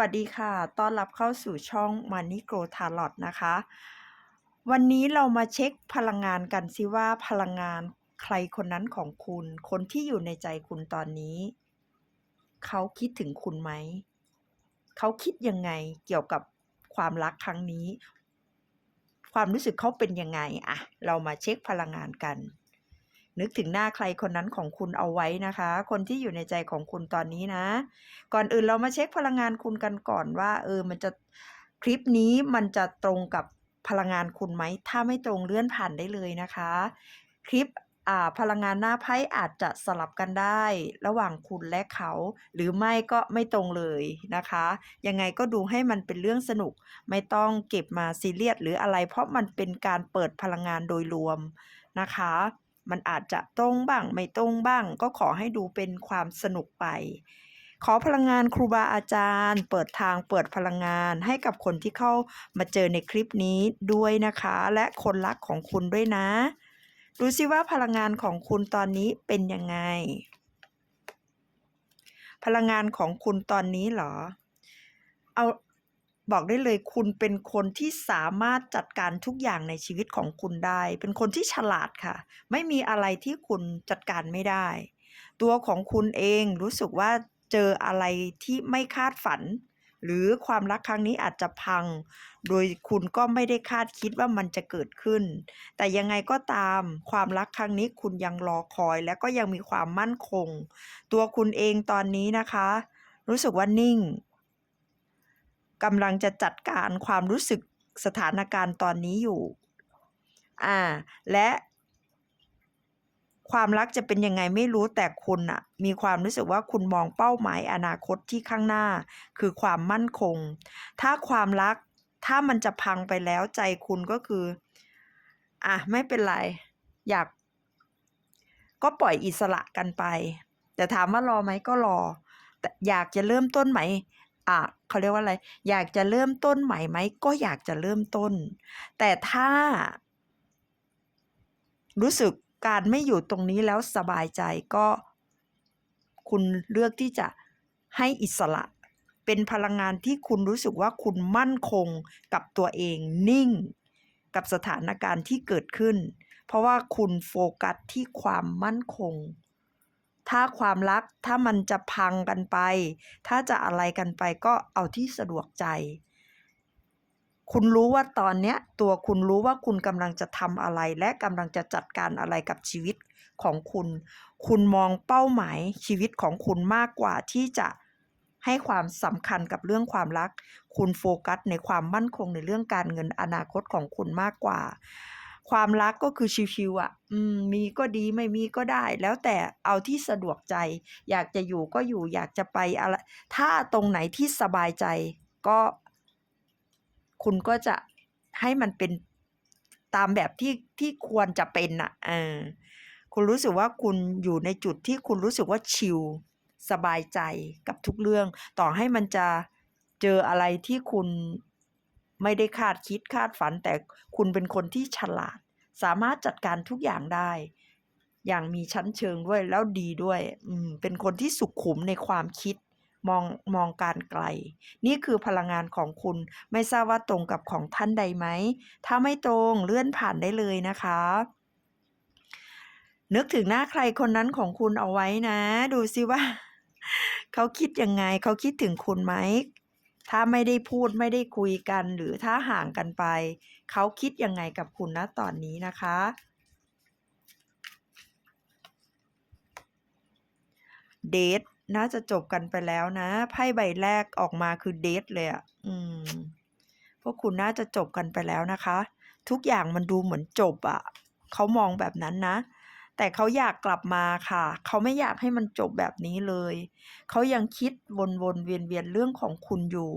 วัสดีค่ะ ต้อนรับเข้าสู่ช่อง Money Grow Tarot นะคะ วันนี้เรามาเช็คพลังงานกันสิว่าพลังงานใครคนนั้นของคุณ คนที่อยู่ในใจคุณตอนนี้ เขาคิดถึงคุณไหม เขาคิดยังไงเกี่ยวกับความรักครั้งนี้ ความรู้สึกเขาเป็นยังไงอะเรามาเช็คพลังงานกัน นึกถึงหน้าใครคนนั้นของคุณเอาไว้นะคะ คนที่อยู่ในใจของคุณตอนนี้นะ ก่อนอื่นเรามาเช็คพลังงานคุณกันก่อนว่า เออมันจะคลิปนี้มันจะตรงกับพลังงานคุณไหม ถ้าไม่ตรงเลื่อนผ่านได้เลยนะคะ คลิปอ่าพลังงานหน้าไพ่อาจจะสลับกันได้ ระหว่างคุณและเขา หรือไม่ก็ไม่ตรงเลยนะคะ ยังไงก็ดูให้มันเป็นเรื่องสนุก ไม่ต้องเก็บมาซีเรียสหรืออะไร เพราะมันเป็นการเปิดพลังงานโดยรวมนะคะ มันอาจจะตรงบ้างไม่ตรงบ้าง ก็ขอให้ดูเป็นความสนุกไป ขอพลังงานครูบาอาจารย์ เปิดทางเปิดพลังงานให้กับคนที่เข้ามาเจอในคลิปนี้ด้วยนะคะ และคนรักของคุณด้วยนะ ดูสิว่าพลังงานของคุณตอนนี้เป็นยังไง พลังงานของคุณตอนนี้เหรอ เอา บอกได้เลยคุณเป็นคนที่สามารถจัดการทุกอย่างในชีวิตของคุณได้ เป็นคนที่ฉลาดค่ะ ไม่มีอะไรที่คุณจัดการไม่ได้ ตัวของคุณเองรู้สึกว่าเจออะไรที่ไม่คาดฝัน หรือความรักครั้งนี้อาจจะพัง โดยคุณก็ไม่ได้คาดคิดว่ามันจะเกิดขึ้น แต่ยังไงก็ตาม ความรักครั้งนี้คุณยังรอคอย และก็ยังมีความมั่นคง ตัวคุณเองตอนนี้นะคะ รู้สึกว่านิ่ง กำลังจะจัดการความรู้สึกสถานการณ์ตอนนี้อยู่ อ่า และความรักจะเป็นยังไงไม่รู้แต่คุณอะมีความรู้สึกว่าคุณมองเป้าหมายอนาคตที่ข้างหน้า คือความมั่นคง ถ้าความรักถ้ามันจะพังไปแล้วใจคุณก็คือ อะไม่เป็นไร อยาก ก็ปล่อยอิสระกันไป แต่ถามว่ารอไหมก็รอ แต่อยากจะเริ่มต้นใหม่ อะเขาเรียกว่าอะไร อยากจะเริ่มต้นใหม่ไหม ก็อยากจะเริ่มต้น แต่ถ้า รู้สึกการไม่อยู่ตรงนี้แล้วสบายใจก็ คุณเลือกที่จะให้อิสระ เป็นพลังงานที่คุณรู้สึกว่าคุณมั่นคงกับตัวเองนิ่ง กับสถานการณ์ที่เกิดขึ้น เพราะว่าคุณโฟกัสที่ความมั่นคง ถ้าความรักถ้ามันจะพังกันไป ถ้าจะอะไรกันไปก็เอาที่สะดวกใจ คุณรู้ว่าตอนเนี้ยตัวคุณรู้ว่าคุณกำลังจะทำอะไร และกำลังจะจัดการอะไรกับชีวิตของคุณ คุณมองเป้าหมายชีวิตของคุณมากกว่าที่จะให้ความสำคัญกับเรื่องความรัก คุณโฟกัสในความมั่นคงในเรื่องการเงินอนาคตของคุณมากกว่า ความรักก็คือชิวๆอะ อืม มีก็ดีไม่มีก็ได้ แล้วแต่เอาที่สะดวกใจ อยากจะอยู่ก็อยู่ อยากจะไปอะไร ถ้าตรงไหนที่สบายใจ ก็ คุณก็จะให้มันเป็นตามแบบที่ที่ควรจะเป็นน่ะ เออ คุณรู้สึกว่าคุณอยู่ในจุดที่คุณรู้สึกว่าชิลสบายใจกับทุกเรื่อง ต่อให้มันจะเจออะไรที่คุณ ไม่ได้คาดคิดคาดฝันแต่คุณเป็นคนที่ฉลาด สามารถจัดการทุกอย่างได้ อย่างมีชั้นเชิงด้วยแล้วดีด้วย อืม เป็นคนที่สุขุมในความคิดมองมองการไกล นี่คือพลังงานของคุณไม่ทราบว่าตรงกับของท่านใดไหม ถ้าไม่ตรงเลื่อนผ่านได้เลยนะคะ นึกถึงหน้าใครคนนั้นของคุณเอาไว้นะ ดูซิว่า เขาคิดยังไง เขาคิดถึงคุณไหม ถ้าไม่ได้พูดไม่ได้คุยกัน หรือถ้าห่างกันไป เขาคิดยังไงกับคุณณตอนนี้นะคะ เดทน่าจะจบกันไปแล้วนะไพ่ใบแรกออกมาคือเดทเลยอะ่ะ อืม พวกคุณน่าจะจบกันไปแล้วนะคะ ทุกอย่างมันดูเหมือนจบอะ่ะ เขามองแบบนั้นนะ แต่เขาอยากกลับมาค่ะ เขาไม่อยากให้มันจบแบบนี้เลย เขายังคิดวนๆเวียนๆเรื่องของคุณอยู่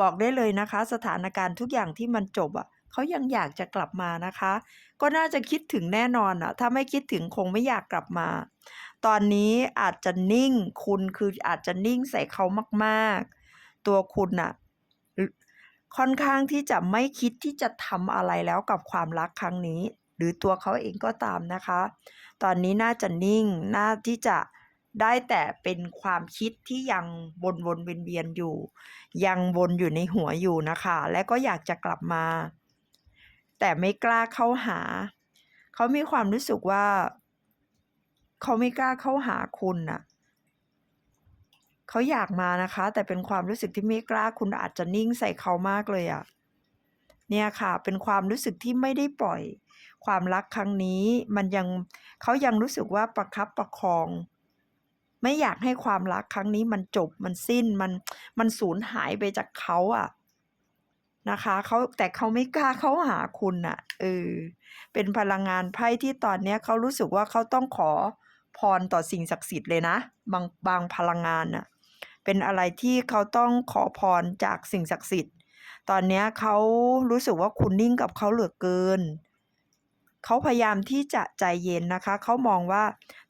บอกได้เลยนะคะ สถานการณ์ทุกอย่างที่มันจบอะเขายังอยากจะกลับมานะคะ ก็น่าจะคิดถึงแน่นอนอะ ถ้าไม่คิดถึงคงไม่อยากกลับมา ตอนนี้อาจจะนิ่ง คุณคืออาจจะนิ่งใส่เขามากๆ ตัวคุณน่ะค่อนข้างที่จะไม่คิดที่จะทำอะไรแล้วกับความรักครั้งนี้ หรือตัวเขาเองก็ตามนะคะ ตอนนี้น่าจะนิ่งน่าที่จะได้แต่เป็นความคิดที่ยังวนๆเวียนๆอยู่ ยังวนอยู่ในหัวอยู่นะคะ และก็อยากจะกลับมา แต่ไม่กล้าเข้าหา เขามีความรู้สึกว่า เขาไม่กล้าเข้าหาคุณน่ะเขาอยากมานะคะ แต่เป็นความรู้สึกที่ไม่กล้าคุณอาจจะนิ่งใส่เขามากเลยอะเนี่ยค่ะ เป็นความรู้สึกที่ไม่ได้ปล่อย ความรักครั้งนี้มันยังเขายังรู้สึกว่าประคับประคอง ไม่อยากให้ความรักครั้งนี้มันจบมันสิ้นมันมันสูญหายไปจากเขาอะนะคะเขาแต่เขาไม่กล้าเข้าหาคุณน่ะเออเป็นพลังงานไพ่ที่ตอนเนี้ยเขารู้สึกว่าเขาต้องขอพรต่อสิ่งศักดิ์สิทธิ์เลยนะ บางบางพลังงานน่ะเป็นอะไรที่เขาต้องขอพรจากสิ่งศักดิ์สิทธิ์ ตอนนี้เขารู้สึกว่าคุณนิ่งกับเขาเหลือเกิน เขาพยายามที่จะใจเย็นนะคะ เขามองว่า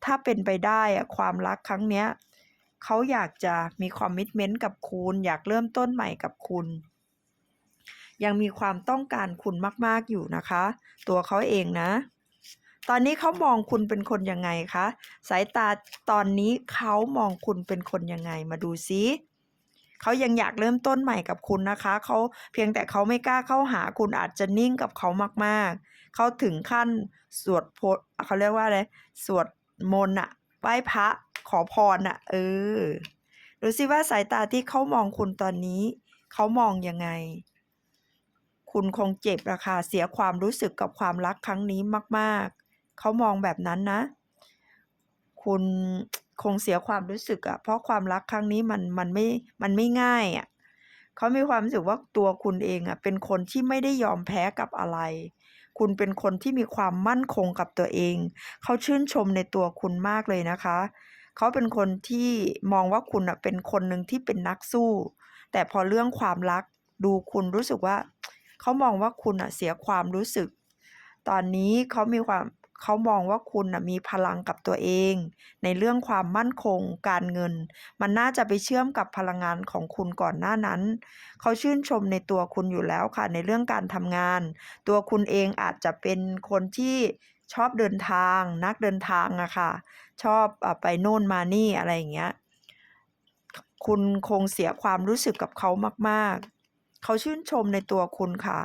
ถ้าเป็นไปได้ความรักครั้งเนี้ยเขาอยากจะมีคอมมิตเมนต์กับคุณ อยากเริ่มต้นใหม่กับคุณ ยังมีความต้องการคุณมาก ๆ อยู่นะคะ ตัวเขาเองนะ ตอนนี้เขามองคุณเป็นคนยังไงคะ สายตาตอนนี้เขามองคุณเป็นคนยังไงมาดูซิ เขายังอยากเริ่มต้นใหม่กับคุณนะคะ เขาเพียงแต่เขาไม่กล้าเข้าหาคุณอาจจะนิ่งกับเขามากๆ เขาถึงขั้นสวดโพเขาเรียกว่าอะไร สวดมนต์น่ะไหว้พระขอพรน่ะเออ ดูซิว่าสายตาที่เขามองคุณตอนนี้ เขามองยังไง คุณคงเจ็บอะค่ะเสียความรู้สึกกับความรักครั้งนี้มาก ๆ เขามองแบบนั้นนะ คุณ คงเสียความรู้สึกอะเพราะความรักครั้งนี้มันมันไม่มันไม่ง่ายอะเขามีความรู้สึกว่าตัวคุณเองอะเป็นคนที่ไม่ได้ยอมแพ้กับอะไร คุณเป็นคนที่มีความมั่นคงกับตัวเอง เขาชื่นชมในตัวคุณมากเลยนะคะ เขาเป็นคนที่มองว่าคุณน่ะเป็นคนหนึ่งที่เป็นนักสู้ แต่พอเรื่องความรักดูคุณรู้สึกว่า เขามองว่าคุณน่ะเสียความรู้สึก ตอนนี้เขามีความ เขามองว่าคุณนะมีพลังกับตัวเอง ในเรื่องความมั่นคงการเงิน มันน่าจะไปเชื่อมกับพลังงานของคุณก่อนหน้านั้น เขาชื่นชมในตัวคุณอยู่แล้วค่ะ ในเรื่องการทำงาน ตัวคุณเองอาจจะเป็นคนที่ชอบเดินทาง นักเดินทางอะค่ะ ชอบอไปโน่นมานี่อะไรอย่างเงี้ย คุณคงเสียความรู้สึกกับเขามาก ๆ เขาชื่นชมในตัวคุณค่ะ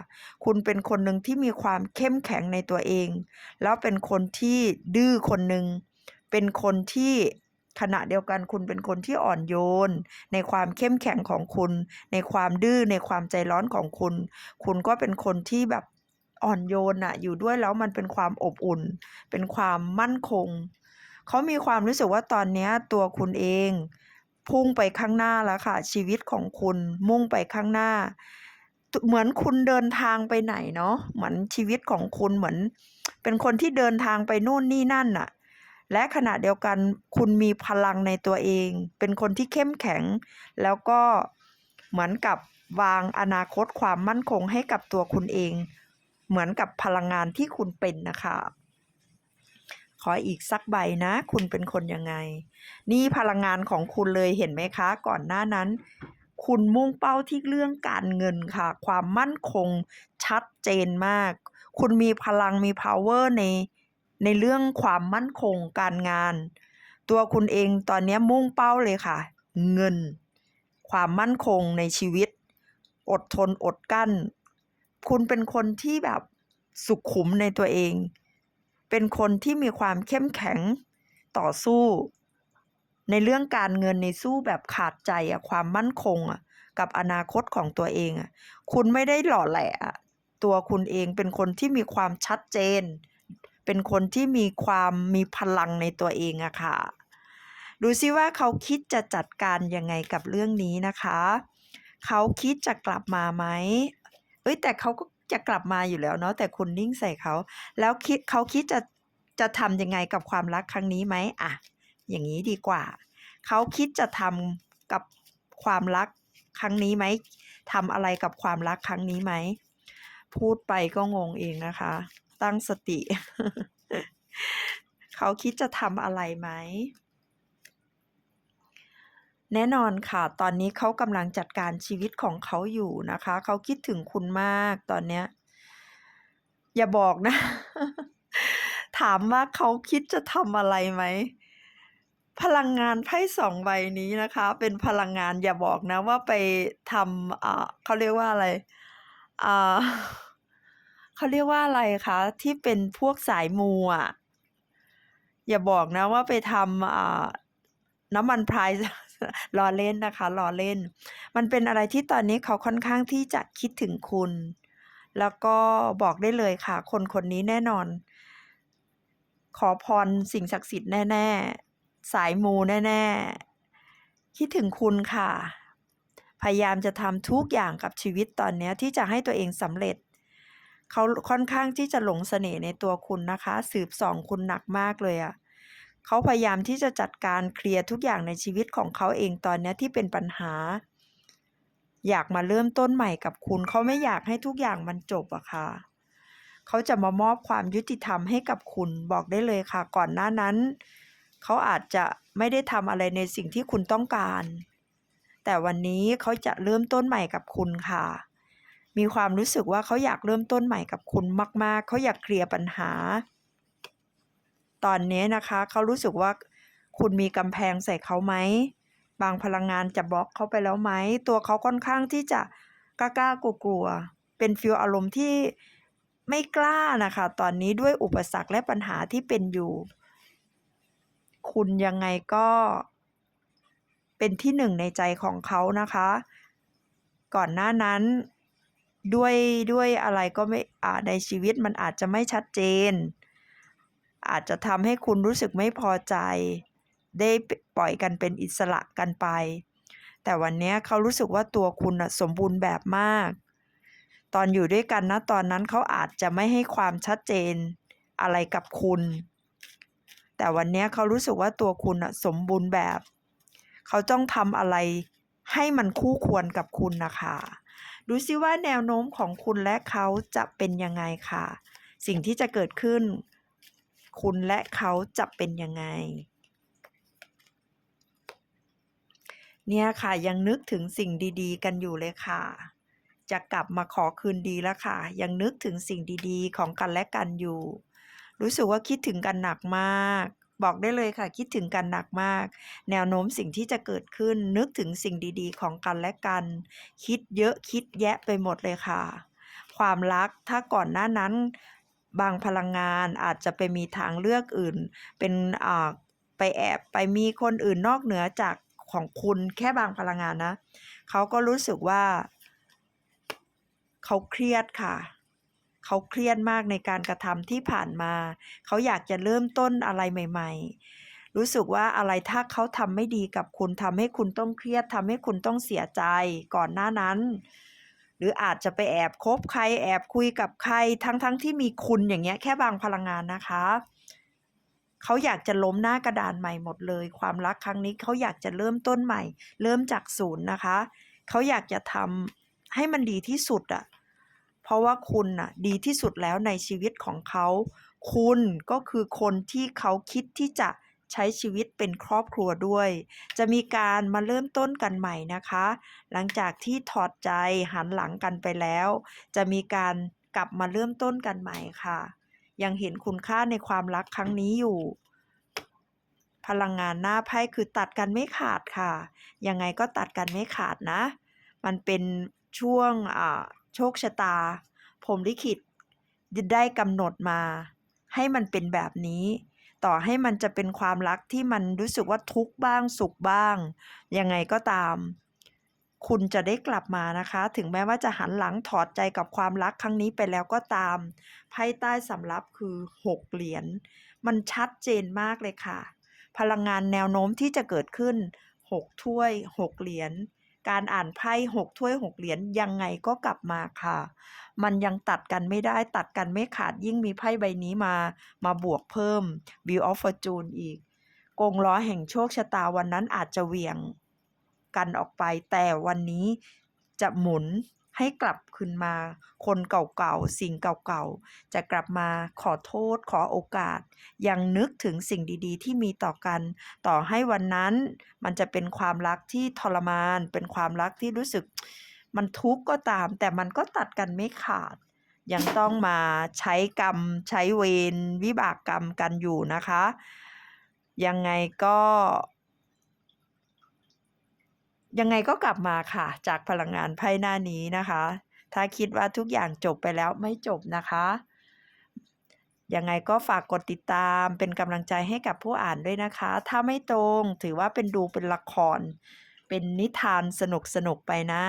คุณเป็นคนหนึ่งที่มีความเข้มแข็งในตัวเอง แล้วเป็นคนที่ดื้อคนหนึ่ง เป็นคนที่ขณะเดียวกันคุณเป็นคนที่อ่อนโยน ในความเข้มแข็งของคุณ ในความดื้อในความใจร้อนของคุณ คุณก็เป็นคนที่แบบอ่อนโยนน่ะอยู่ด้วยแล้วมันเป็นความอบอุ่น เป็นความมั่นคง เขามีความรู้สึกว่าตอนนี้ตัวคุณเอง พุ่งไปข้างหน้าแล้วค่ะ ชีวิตของคุณมุ่งไปข้างหน้า เหมือนคุณเดินทางไปไหนเนาะเหมือนชีวิตของคุณเหมือน เป็นคนที่เดินทางไปโน่นนี่นั่นน่ะ และขณะเดียวกันคุณมีพลังในตัวเอง เป็นคนที่เข้มแข็ง แล้วก็เหมือนกับวางอนาคตความมั่นคงให้กับตัวคุณเอง เหมือนกับพลังงานที่คุณเป็นนะคะ ขออีกสักใบนะ คุณเป็นคนยังไง นี่พลังงานของคุณเลยเห็นไหมคะ ก่อนหน้านั้น คุณมุ่งเป้าที่เรื่องการเงินค่ะ ความมั่นคงชัดเจนมาก คุณมีพลังมีเพาว์เวอร์ในในเรื่องความมั่นคงการงาน ตัวคุณเองตอนนี้มุ่งเป้าเลยค่ะ เงิน ความมั่นคงในชีวิต อดทนอดกั้น คุณเป็นคนที่แบบสุขุมในตัวเอง เป็นคนที่มีความเข้มแข็งต่อสู้ ในเรื่องการเงินในสู้แบบขาดใจอะความมั่นคงอะกับอนาคตของตัวเองอะคุณไม่ได้หล่อแหละอตัวคุณเองเป็นคนที่มีความชัดเจน เป็นคนที่มีความมีพลังในตัวเองอะค่ะ ดูซิว่าเขาคิดจะจัดการยังไงกับเรื่องนี้นะคะ เขาคิดจะกลับมาไหมเฮ้ยแต่เขาก็ จะกลับมาอยู่แล้วเนาะแต่คุณนิ่งใส่เขา แล้วคิดเขาคิดจะจะทำยังไงกับความรักครั้งนี้ไหมอะอย่างงี้ดีกว่า เขาคิดจะทำกับความรักครั้งนี้ไหมทำอะไรกับความรักครั้งนี้ไหม พูดไปก็งงเองนะคะ ตั้งสติ เขาคิดจะทำอะไรไหม แน่นอนค่ะ ตอนนี้เขากำลังจัดการชีวิตของเขาอยู่นะคะ เขาคิดถึงคุณมากตอนเนี้ย อย่าบอกนะ ถามว่าเขาคิดจะทำอะไรไหม พลังงานไพ่สองใบนี้นะคะ เป็นพลังงานอย่าบอกนะว่าไปทำอ่าเขาเรียกว่าอะไรอ่าเขาเรียกว่าอะไรคะ ที่เป็นพวกสายมูอะ อย่าบอกนะว่าไปทำอ่าน้ำมันพราย ล้อเล่นนะคะล้อเล่น มันเป็นอะไรที่ตอนนี้เขาค่อนข้างที่จะคิดถึงคุณ แล้วก็บอกได้เลยค่ะ คนคนนี้แน่นอน ขอพรสิ่งศักดิ์สิทธิ์แน่ ๆ สายมูแน่ ๆ คิดถึงคุณค่ะ พยายามจะทำทุกอย่างกับชีวิตตอนนี้ที่จะให้ตัวเองสำเร็จเขาค่อนข้างที่จะหลงเสน่ห์ในตัวคุณนะคะ สืบส่องคุณหนักมากเลยอะ เขาพยายามที่จะจัดการเคลียร์ทุกอย่างในชีวิตของเขาเองตอนนี้ที่เป็นปัญหา อยากมาเริ่มต้นใหม่กับคุณเขาไม่อยากให้ทุกอย่างมันจบอะค่ะเขาจะมามอบความยุติธรรมให้กับคุณบอกได้เลยค่ะ ก่อนหน้านั้น เขาอาจจะไม่ได้ทำอะไรในสิ่งที่คุณต้องการ แต่วันนี้เขาจะเริ่มต้นใหม่กับคุณค่ะมีความรู้สึกว่าเขาอยากเริ่มต้นใหม่กับคุณมาก ๆ เขาอยากเคลียร์ปัญหา ตอนนี้นะคะ เขารู้สึกว่าคุณมีกำแพงใส่เขาไหม บางพลังงานจะบล็อกเขาไปแล้วไหม ตัวเขาค่อนข้างที่จะกล้าๆกลัว เป็นฟีลอารมณ์ที่ไม่กล้านะคะ ตอนนี้ด้วยอุปสรรคและปัญหาที่เป็นอยู่ คุณยังไงก็ เป็นที่หนึ่งในใจของเขานะคะ ก่อนหน้านั้นด้วยด้วยอะไรก็ไม่อาในชีวิตมันอาจจะไม่ชัดเจน อาจจะทำให้คุณรู้สึกไม่พอใจ ได้ปล่อยกันเป็นอิสระกันไป แต่วันนี้เขารู้สึกว่าตัวคุณสมบูรณ์แบบมาก ตอนอยู่ด้วยกันนะตอนนั้นเขาอาจจะไม่ให้ความชัดเจนอะไรกับคุณ แต่วันนี้เขารู้สึกว่าตัวคุณสมบูรณ์แบบ เขาต้องทำอะไรให้มันคู่ควรกับคุณนะคะดูซิว่าแนวโน้มของคุณและเขาจะเป็นยังไงค่ะ สิ่งที่จะเกิดขึ้น คุณและเขาจะเป็นยังไง เนี่ยค่ะยังนึกถึงสิ่งดีๆ กันอยู่เลยค่ะ จะกลับมาขอคืนดีแล้วค่ะ ยังนึกถึงสิ่งดีๆ ของกันและกันอยู่ รู้สึกว่าคิดถึงกันหนักมากบอกได้เลยค่ะคิดถึงกันหนักมาก แนวโน้มสิ่งที่จะเกิดขึ้น นึกถึงสิ่งดีๆ ของกันและกัน คิดเยอะคิดแยะไปหมดเลยค่ะ ความรักถ้าก่อนหน้านั้น บางพลังงานอาจจะไปมีทางเลือกอื่น เป็นอ่าไปแอบไปมีคนอื่นนอกเหนือจากของคุณแค่บางพลังงานนะเขาก็รู้สึกว่า เขาเครียดค่ะ เขาเครียดมากในการกระทำที่ผ่านมา เขาอยากจะเริ่มต้นอะไรใหม่ ๆ รู้สึกว่าอะไรถ้าเขาทำไม่ดีกับคุณทำให้คุณต้องเครียดทำให้คุณต้องเสียใจก่อนหน้านั้น หรืออาจจะไปแอบคบใครแอบคุยกับใครทั้งๆทที่มีคุณอย่างเงี้ยแค่บางพลังงานนะคะเขาอยากจะล้มหน้ากระดานใหม่หมดเลย ความรักครั้งนี้เขาอยากจะเริ่มต้นใหม่ เริ่มจากศูนย์นะคะเขาอยากจะทำให้มันดีที่สุดอะเพราะว่าคุณน่ะดีที่สุดแล้วในชีวิตของเขา คุณก็คือคนที่เขาคิดที่จะ ใช้ชีวิตเป็นครอบครัวด้วย จะมีการมาเริ่มต้นกันใหม่นะคะ หลังจากที่ถอดใจหันหลังกันไปแล้ว จะมีการกลับมาเริ่มต้นกันใหม่ค่ะ ยังเห็นคุณค่าในความรักครั้งนี้อยู่ พลังงานหน้าไพ่คือตัดกันไม่ขาดค่ะ ยังไงก็ตัดกันไม่ขาดนะ มันเป็นช่วงโชคชะตา ผมลิขิตได้กำหนดมา ให้มันเป็นแบบนี้ ต่อให้มันจะเป็นความรักที่มันรู้สึกว่าทุกข์บ้างสุขบ้าง ยังไงก็ตาม คุณจะได้กลับมานะคะ ถึงแม้ว่าจะหันหลังถอดใจกับความรักครั้งนี้ไปแล้วก็ตามไพ่ใต้สำรับคือ 6 เหรียญมันชัดเจนมากเลยค่ะ พลังงานแนวโน้มที่จะเกิดขึ้น 6 ถ้วย 6 เหรียญ การอ่านไพ่หกถ้วยหกเหรียญยังไงก็กลับมาค่ะ มันยังตัดกันไม่ได้ตัดกันไม่ขาดยิ่งมีไพ่ใบนี้มา มาบวกเพิ่ม view of Fortune อีก กงล้อแห่งโชคชะตาวันนั้นอาจจะเวียงกันออกไป แต่วันนี้จะหมุน ให้กลับคืนมา คนเก่าๆ สิ่งเก่าๆ จะกลับมาขอโทษขอโอกาส ยังนึกถึงสิ่งดีๆ ที่มีต่อกัน ต่อให้วันนั้น มันจะเป็นความรักที่ทรมาน เป็นความรักที่รู้สึก มันทุกข์ก็ตาม แต่มันก็ตัดกันไม่ขาด ยังต้องมาใช้กรรม ใช้เวรวิบากกรรมกันอยู่นะคะ ยังไงก็ ยังไงก็กลับมาค่ะ จากพลังงานไพ่หน้านี้นะคะ ถ้าคิดว่าทุกอย่างจบไปแล้วไม่จบนะคะ ยังไงก็ฝากกดติดตามเป็นกำลังใจให้กับผู้อ่านด้วยนะคะ ถ้าไม่ตรงถือว่าเป็นดูเป็นละคร เป็นนิทานสนุกสนุกไปนะ